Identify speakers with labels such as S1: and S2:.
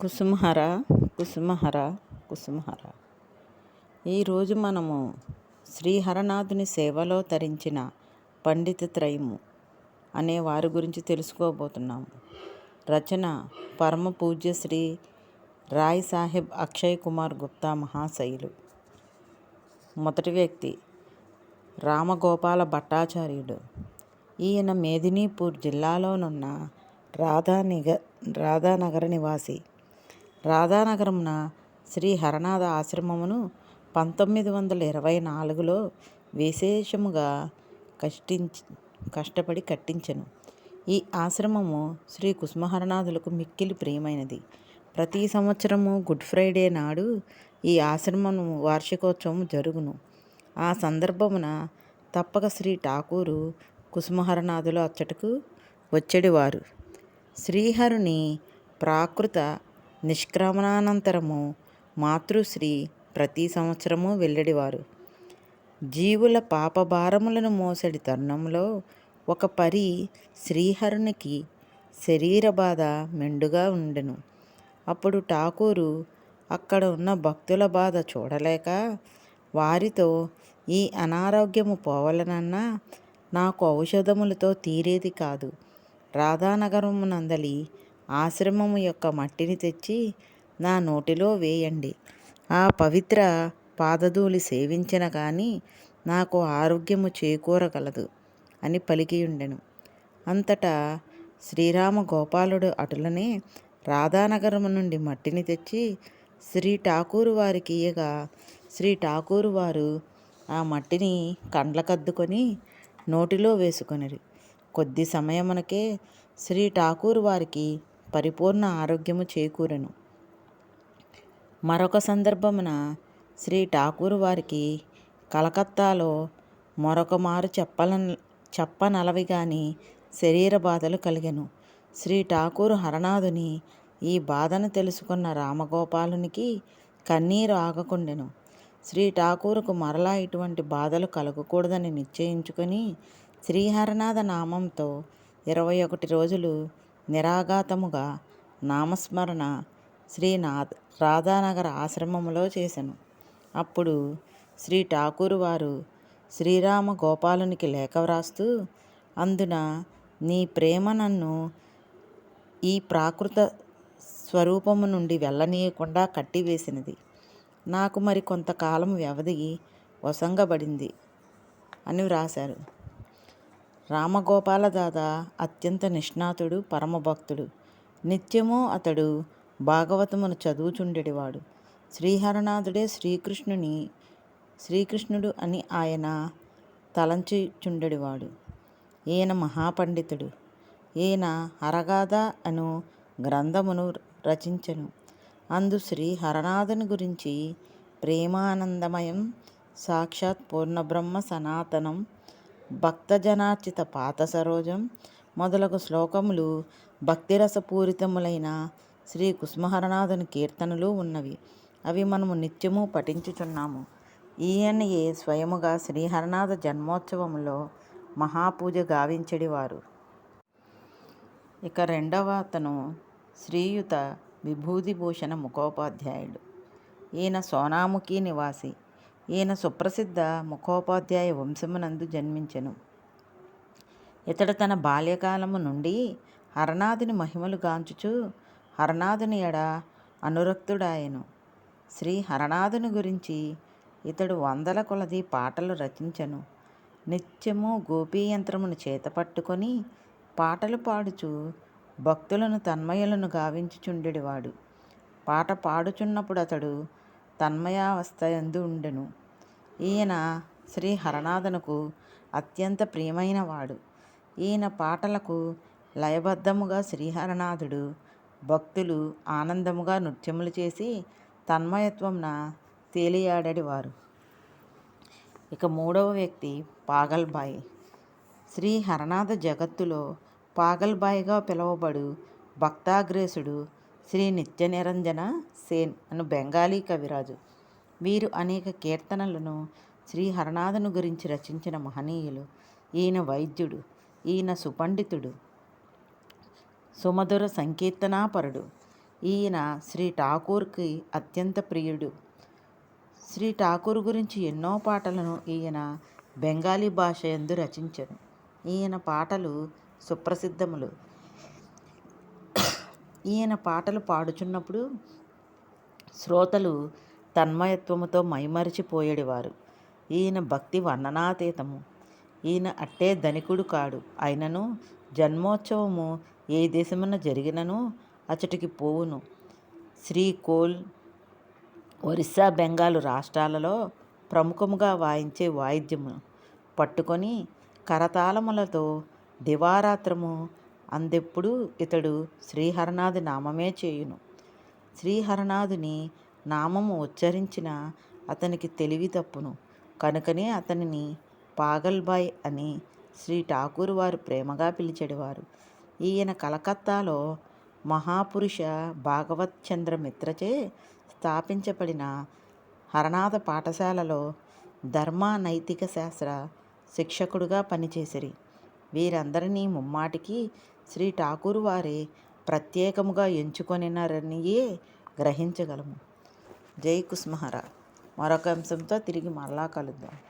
S1: కుసుమహర కుసుమహర కుసుమహర. ఈరోజు మనము శ్రీహరనాథుని సేవలో తరించిన పండిత త్రయము అనే వారి గురించి తెలుసుకోబోతున్నాము. రచన పరమ పూజ్య శ్రీ రాయ్ సాహెబ్ అక్షయ్ కుమార్ గుప్తా మహాశైలు మొదటి వ్యక్తి రామగోపాల భట్టాచార్యుడు. ఈయన మేదినీపూర్ జిల్లాలోనున్న రాధానిగ రాధానగర నివాసి రాధానగరంన శ్రీ హరనాథ ఆశ్రమమును పంతొమ్మిది వందల ఇరవై నాలుగులో విశేషముగా కష్టించి కష్టపడి కట్టించెను. ఈ ఆశ్రమము శ్రీ కుసుమహరనాథులకు మిక్కిలి ప్రియమైనది. ప్రతి సంవత్సరము గుడ్ ఫ్రైడే నాడు ఈ ఆశ్రమము వార్షికోత్సవం జరుగును. ఆ సందర్భమున తప్పక శ్రీ ఠాకూరు కుసుమహరనాథులు అచ్చటకు వచ్చేడివారు. శ్రీహరుని ప్రాకృత నిష్క్రమణానంతరము మాతృశ్రీ ప్రతి సంవత్సరము వెళ్ళడివారు జీవుల పాపభారములను మోసడి తరుణంలో ఒక పరి శ్రీహరునికి శరీర బాధ మెండుగా ఉండెను. అప్పుడు ఠాకూరు అక్కడ ఉన్న భక్తుల బాధ చూడలేక వారితో ఈ అనారోగ్యము పోవలనన్నా నాకు ఔషధములతో తీరేది కాదు. రాధానగరమునందలి ఆశ్రమము యొక్క మట్టిని తెచ్చి నా నోటిలో వేయండి. ఆ పవిత్ర పాదధూళి సేవించిన కానీ నాకు ఆరోగ్యము చేకూరగలదు అని పలికియుండెను. అంతటా శ్రీరామ గోపాలుడు అటులనే రాధానగరము నుండి మట్టిని తెచ్చి శ్రీ ఠాకూరు వారికి ఇయ్యగా. శ్రీ ఠాకూరు వారు ఆ మట్టిని కండ్లకద్దుకొని నోటిలో వేసుకొనిరి. కొద్ది సమయమునకే శ్రీ ఠాకూరు వారికి పరిపూర్ణ ఆరోగ్యము చేకూరెను. మరొక సందర్భమున శ్రీ ఠాకూరు వారికి కలకత్తాలో మరొక మారు చెప్పల చెప్పనలవి గాని శరీర బాధలు కలిగెను. శ్రీ ఠాకూరు హరనాథుని ఈ బాధను తెలుసుకున్న రామగోపాలునికి కన్నీరు ఆగకుండెను. శ్రీ ఠాకూరుకు మరలా ఇటువంటి బాధలు కలగకూడదని నిశ్చయించుకొని శ్రీహరనాథ నామంతో ఇరవై ఒకటి రోజులు నిరాఘాతముగా నామస్మరణ శ్రీనాథ్ రాధానగర ఆశ్రమములో చేశాను అప్పుడు శ్రీ ఠాకూర్ వారు శ్రీరామ గోపాలునికి లేఖ వ్రాస్తూ అందున నీ ప్రేమ నన్ను ఈ ప్రాకృత స్వరూపము నుండి వెళ్ళనీయకుండా కట్టివేసినది. నాకు మరి కొంతకాలం వ్యవధి వసంగబడింది అని వ్రాశారు. రామగోపాల దాదా అత్యంత నిష్ణాతుడు పరమభక్తుడు. నిత్యము అతడు భాగవతమును చదువుచుండెడివాడు. శ్రీహరనాథుడే శ్రీకృష్ణుని శ్రీకృష్ణుడు అని ఆయన తలంచుచుండెడివాడు. ఈయన మహాపండితుడు. ఈయన హరగాథ అను గ్రంథమును రచించను. అందు శ్రీ హరనాథుని గురించి ప్రేమానందమయం సాక్షాత్ పూర్ణబ్రహ్మ సనాతనం భక్తజనార్చిత పాత సరోజం మొదలగు శ్లోకములు భక్తిరసపూరితములైన శ్రీ కుస్మహరనాథుని కీర్తనలు ఉన్నవి. అవి మనము నిత్యము పఠించుచున్నాము. ఈయనయే స్వయముగా శ్రీహరనాథ జన్మోత్సవంలో మహాపూజ గావించడివారు. ఇక రెండవ అతను శ్రీయుత విభూతిభూషణ ముఖోపాధ్యాయుడు. ఈయన సోనాముఖి నివాసి. ఈయన సుప్రసిద్ధ ముఖోపాధ్యాయ వంశమునందు జన్మించెను. ఇతడు తన బాల్యకాలము నుండి హరనాథుని మహిమలు గాంచుచు హరనాథుని ఎడ అనురక్తుడాయను. శ్రీ హరనాథుని గురించి ఇతడు వందల కొలది పాటలు రచించెను. నిత్యము గోపీయంత్రమును చేతపట్టుకొని పాటలు పాడుచు భక్తులను తన్మయులను గావించుచుండెడివాడు. పాట పాడుచున్నప్పుడు అతడు తన్మయావస్థ ఎందు ఉండెను. ఈయన శ్రీ హరనాథనుకు అత్యంత ప్రియమైనవాడు ఈయన పాటలకు లయబద్ధముగా శ్రీహరనాథుడు భక్తులు ఆనందముగా నృత్యములు చేసి తన్మయత్వంన తేలియాడేవారు. ఇక మూడవ వ్యక్తి పాగల్బాయి. శ్రీ హరనాథ జగత్తులో పాగల్బాయిగా పిలువబడు భక్తాగ్రేసుడు శ్రీ నిత్య నిరంజన సేన్ అను బెంగాలీ కవిరాజు. వీరు అనేక కీర్తనలను శ్రీ హరనాథను గురించి రచించిన మహనీయులు. ఈయన వైద్యుడు ఈయన సుపండితుడు సుమధుర సంకీర్తనాపరుడు. ఈయన శ్రీ ఠాకూర్కి అత్యంత ప్రియుడు. శ్రీ ఠాకూర్ గురించి ఎన్నో పాటలను ఈయన బెంగాలీ భాష ఎందు రచించాడు ఈయన పాటలు సుప్రసిద్ధములు. ఈయన పాటలు పాడుచున్నప్పుడు శ్రోతలు తన్మయత్వముతో మైమరిచిపోయేడివారు. ఈయన భక్తి వర్ణనాతీతము. ఈయన అట్టే ధనికుడు కాడు. అయినను జన్మోత్సవము ఏ దేశమున జరిగినను అచటికి పోవును. శ్రీకోల్ ఒరిస్సా బెంగాలు రాష్ట్రాలలో ప్రముఖముగా వాయించే వాయిద్యము పట్టుకొని కరతాళములతో దివారాత్రము అందెప్పుడు ఇతడు శ్రీహరనాథి నామమే చేయును. శ్రీహరనాథుని నామము ఉచ్చరించిన అతనికి తెలివి తప్పును. కనుకనే అతనిని పాగల్బాయ్ అని శ్రీ ఠాకూర్ వారు ప్రేమగా పిలిచెడివారు. ఈయన కలకత్తాలో మహాపురుష భాగవత్ చంద్ర మిత్రచే స్థాపించబడిన హరనాథ పాఠశాలలో ధర్మ నైతిక శాస్త్ర శిక్షకుడుగా పనిచేసిరి. వీరందరినీ ముమ్మాటికి శ్రీ ఠాకూర్ వారే ప్రత్యేకముగా ఎంచుకొనినారనియే గ్రహించగలము. జై కుస్మహర. మరొక అంశంతో తిరిగి మళ్ళా కలుద్దాం.